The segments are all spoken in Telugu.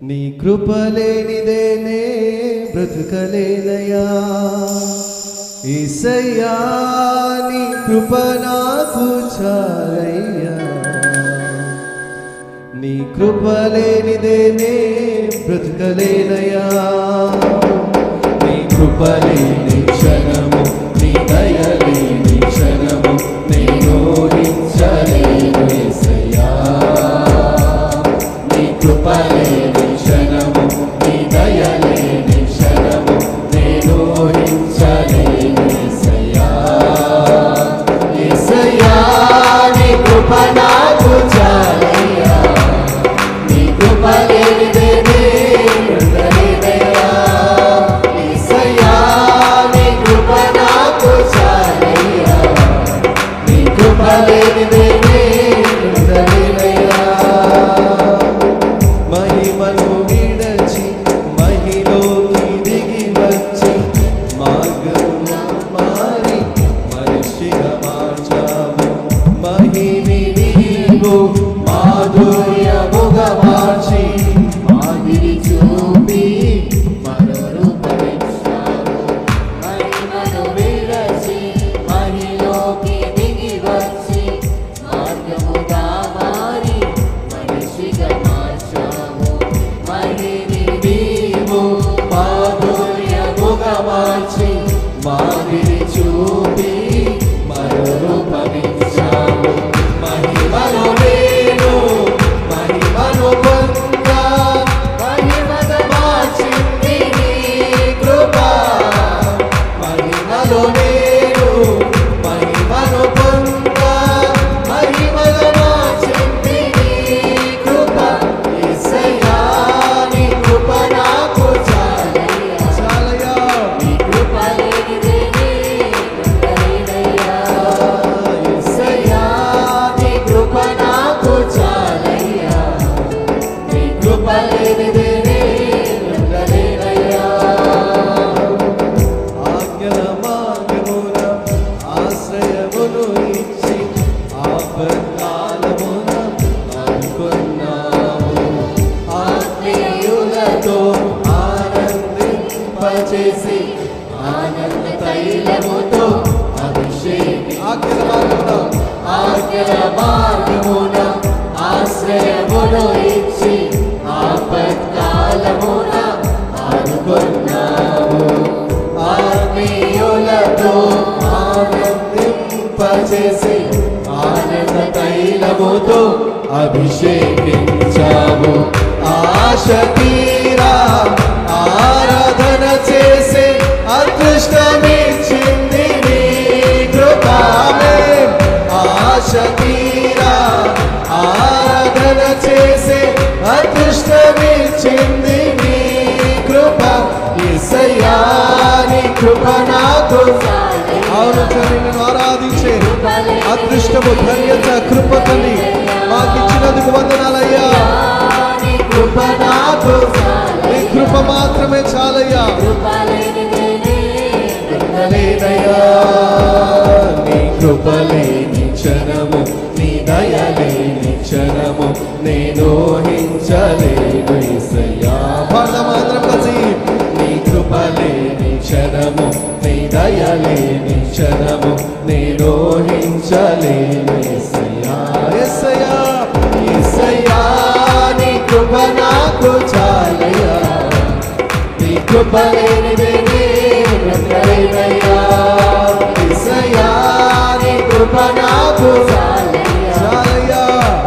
నీ కృపలేనిదేనే బ్రతుకలేనయా ఈసయ్యా నీ కృప నాకు చాలయ్యా. నీ కృపలేనిదేనే బ్రతుకలేనయా నీ కృపలేని క్షణము నీ ఆనందింపచేసి ఆనంద తైలముతో అభిషేకి ఆజ్ఞల మార్గమున ఆజ్ఞల మార్గమున ఆశ్రయమును ఇచ్చి ఆపత్కాలమున ఆదుకున్నావు ఆత్మీయులతో ఆనందింపచేసి ఆనంద తైలముతో అభిషేకించావు. ఆశ తీరా ఆరాధన ఆరాధన చేసే అదృష్టమిచ్చింది నీ కృప. యేసయ్యా నీ కృప నాకు. అవును నేను ఆరాధించే అదృష్టము ధన్యత కృప తల్లి మాకిచ్చినందుకు వందనాలయ్యా. కృప నాకు. నీ కృప మాత్రమే చాలయ్యా. నీ కృప నీ కృప నాకు చాలయ్యా నీ కృప లేనిదేనే బ్రతకలేనయ్యా. యేసయ్యా, నీ కృప నాకు చాలయ్యా.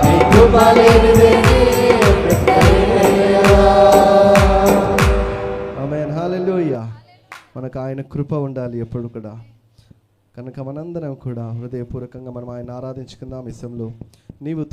నీ కృప లేనిదేనే బ్రతకలేనయ్యా. ఆమేన్ హల్లెలూయా మనకు ఆయన కృప ఉండాలి ఎప్పుడు కూడా కనుక మనందరం కూడా హృదయపూర్వకంగా మనం ఆయన ఆరాధించుకుందాం ఈ నీవు